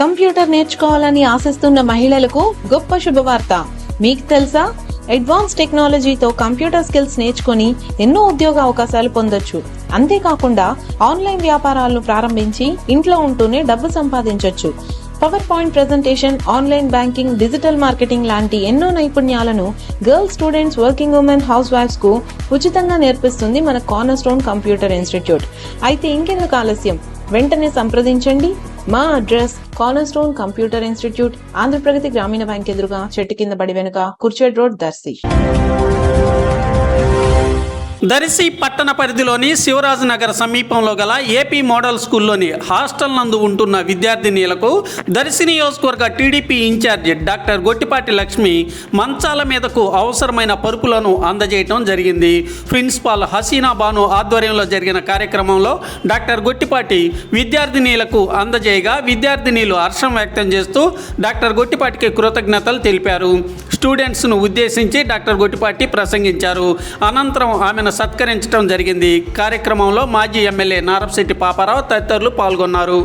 Computer నేర్చుకోవాలని ఆశిస్తున్న మహిళలకు గొప్ప శుభవార్త. మీకు తెలుసా? అడ్వాన్స్ టెక్నాలజీతో కంప్యూటర్ స్కిల్స్ నేర్చుకుని ఎన్నో ఉద్యోగ అవకాశాలు పొందొచ్చు. అంతేకాకుండా ఆన్లైన్ వ్యాపారాలను ప్రారంభించి ఇంట్లో ఉంటూనే డబ్బు సంపాదించొచ్చు. Power point presentation online banking digital marketing లాంటి ఎన్నో నైపుణ్యాలను girls students working women house వైఫ్స్కు ఉచితంగా నేర్పిస్తుంది మన కార్నర్ స్టోన్ కంప్యూటర్ ఇన్స్టిట్యూట్. అయితే ఇంకెందుకు ఆలస్యం? వెంటనే సంప్రదించండి. మా address corner stone computer institute Andhra Pragathi Grameena bank ఎదురుగా చెట్టు కింద బడి వెనుక కుర్చేడ్ రోడ్ దర్శి. దర్శి పట్టణ పరిధిలోని శివరాజు నగర్ సమీపంలో గల ఏపీ మోడల్ స్కూల్లోని హాస్టల్ నందు ఉంటున్న విద్యార్థినీలకు దర్శి నియోజకవర్గ TDP in-charge doctor Gottipati Lakshmi మంచాల మీదకు అవసరమైన పరుపులను అందజేయటం జరిగింది. ప్రిన్సిపాల్ హసీనా బాను ఆధ్వర్యంలో జరిగిన కార్యక్రమంలో డాక్టర్ గొట్టిపాటి విద్యార్థినీలకు అందజేయగా విద్యార్థినీలు హర్షం వ్యక్తం చేస్తూ డాక్టర్ గొట్టిపాటికి కృతజ్ఞతలు తెలిపారు. స్టూడెంట్స్ను ఉద్దేశించి డాక్టర్ గొట్టిపాటి ప్రసంగించారు. అనంతరం ఆమెను సత్కరించడం జరిగింది. కార్యక్రమంలో మాజీ ఎమ్మెల్యే నారపశెట్టి పాపారావు తదితరులు పాల్గొన్నారు.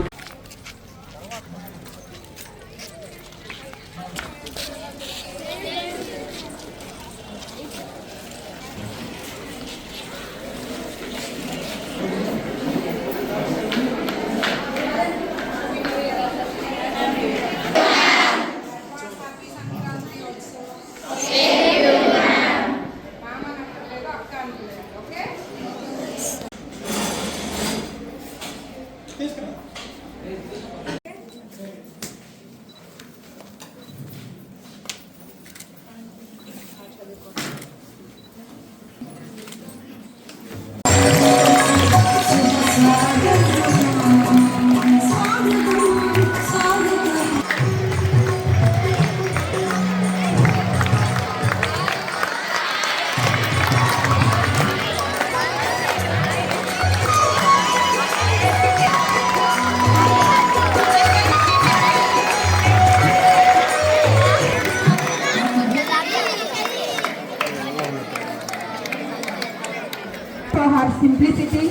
Simplicity,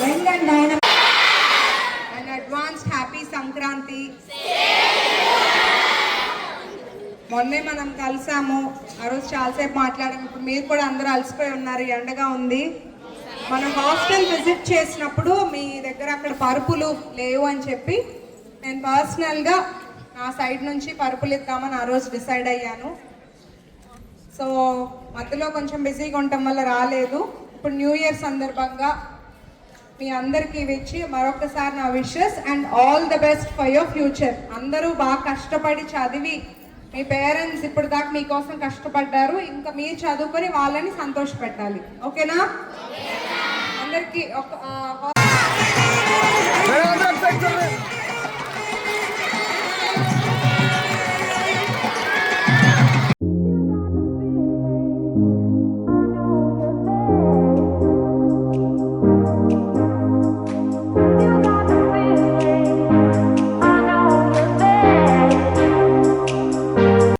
young and dynamic, and advanced happy Sankranti. మొన్నే మనం కలిసాము. ఆ రోజు చాలాసేపు మాట్లాడాము. ఇప్పుడు మీరు కూడా అందరూ అలసిపోయి ఉన్నారు. ఈ ఎండగా ఉంది. మనం హాస్టల్ విజిట్ చేసినప్పుడు మీ దగ్గర అక్కడ పరుపులు లేవు అని చెప్పి నేను పర్సనల్గా నా సైడ్ నుంచి పరుపులు ఇద్దామని ఆ రోజు డిసైడ్ అయ్యాను. సో మధ్యలో కొంచెం బిజీగా ఉండటం వల్ల రాలేదు. ఇప్పుడు న్యూ ఇయర్ సందర్భంగా మీ అందరికీ వచ్చి ఇచ్చి మరొకసారి నా wishes and all the best for your future అందరూ బాగా కష్టపడి చదివి మీ పేరెంట్స్ ఇప్పుడు దాకా మీకోసం కష్టపడ్డారు. ఇంకా మీరు చదువుకొని వాళ్ళని సంతోషపెట్టాలి. ఓకేనా? అందరికీ ఒక